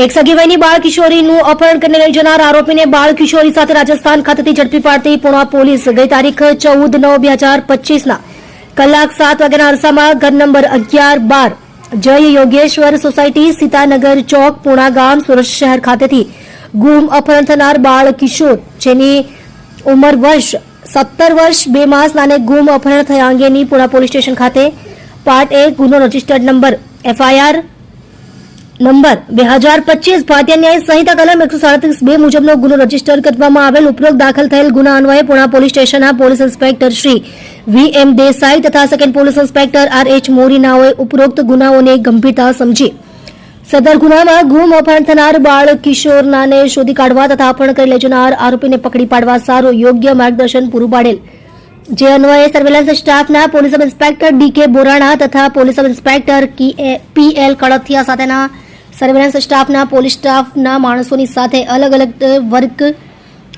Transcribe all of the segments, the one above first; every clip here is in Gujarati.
એક સગીવયની બાળ કિશોરીનું અપહરણ કરીને લઈ જનાર આરોપીને બાળ કિશોરી સાથે રાજસ્થાન ખાતેથી ઝડપી પાડતી પુણા પોલીસ. ગઈ તારીખ ચૌદ નવ બે હજાર પચીસના કલાક સાત વાગ્યાના અરસામાં ઘર નંબર અગિયાર બાર જય યોગેશ્વર સોસાયટી સીતાનગર ચોક પુણા ગામ સુરત શહેર ખાતેથી ગુમ અપહરણ થનાર બાળ કિશોર જેની ઉંમર વર્ષ સત્તર વર્ષ બે માસના અને ગુમ અપહરણ થયા અંગેની પુણા પોલીસ સ્ટેશન ખાતે પાર્ટ એક ગુનો રજીસ્ટર્ડ નંબર એફઆઈઆર નંબર બે હજાર પચીસ ભારતીય ન્યાય સંહિતા કલમ એકસો સાડત્રીસ બે મુજબનો ગુનો રજિસ્ટર કરવામાં આવેલ. ઉપરોક્ત દાખલ થયેલ ગુના અન્વયે પુણા પોલીસ સ્ટેશનના police inspector Shri V M Desai તથા second police inspector R H મોરીનાઓએ ઉપરોક્ત ગુનાઓને ગંભીરતા સમજી. સદર ગુનામાં ગુમ અપહરણ થનાર બાળ કિશોરનાને શોધી કાઢવા તથા અપહરણ કરી લઈ જનાર આરોપીને પકડી પાડવા સારું યોગ્ય માર્ગદર્શન પૂરું પાડેલ. જે અન્વયે સર્વેલન્સ સ્ટાફના police sub inspector D K Borana તથા police sub inspector P L Kadathiya સાથેના સર્વેલન્સ સ્ટાફના પોલીસ સ્ટાફના માણસોની સાથે અલગ અલગ વર્ક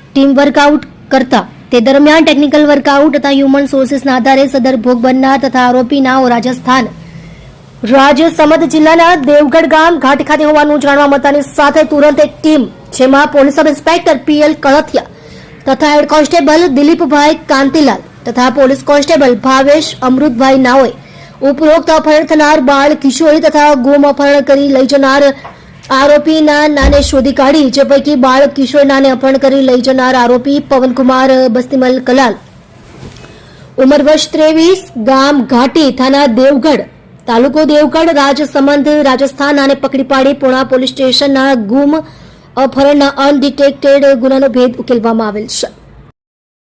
ટીમ વર્કઆઉટ કરતા. તે દરમિયાન ટેકનિકલ વર્કઆઉટ તથા હ્યુમન સોર્સિસના આધારે સદર ભોગ બનનાર તથા આરોપીનાઓ રાજસ્થાન. રાજ્યસમદ જિલ્લાના દેવગઢ ગામ ઘાટ ખાતે હોવાનું જાણવા મળતાની સાથે તુરંત એક ટીમ જેમાં police sub inspector P L Kalathiya તથા હેડ કોન્સ્ટેબલ દિલીપભાઈ કાંતિલાલ તથા પોલીસ કોન્સ્ટેબલ ભાવેશ અમૃતભાઈ નાઓએ ઉપરોક્ત અપહરણ થનાર બાળ કિશોરી તથા ગુમ અપહરણ કરી લઈ જનાર આરોપીના નાને શોધી કાઢી, જે પૈકી બાળ કિશોર નાને અપહરણ કરી લઈ જનાર આરોપી પવનકુમાર બસ્તીમલ કલાલ. ઉંમર વર્ષ ત્રેવીસ, ગામ ઘાટી થાના દેવગઢ, તાલુકો દેવગઢ રાજસમંદ રાજસ્થાન આને પકડી પાડી પુણા પોલીસ સ્ટેશનના ગુમ અપહરણના અનડિટેક્ટેડ ગુનાનો ભેદ ઉકેલવામાં આવેલ છે.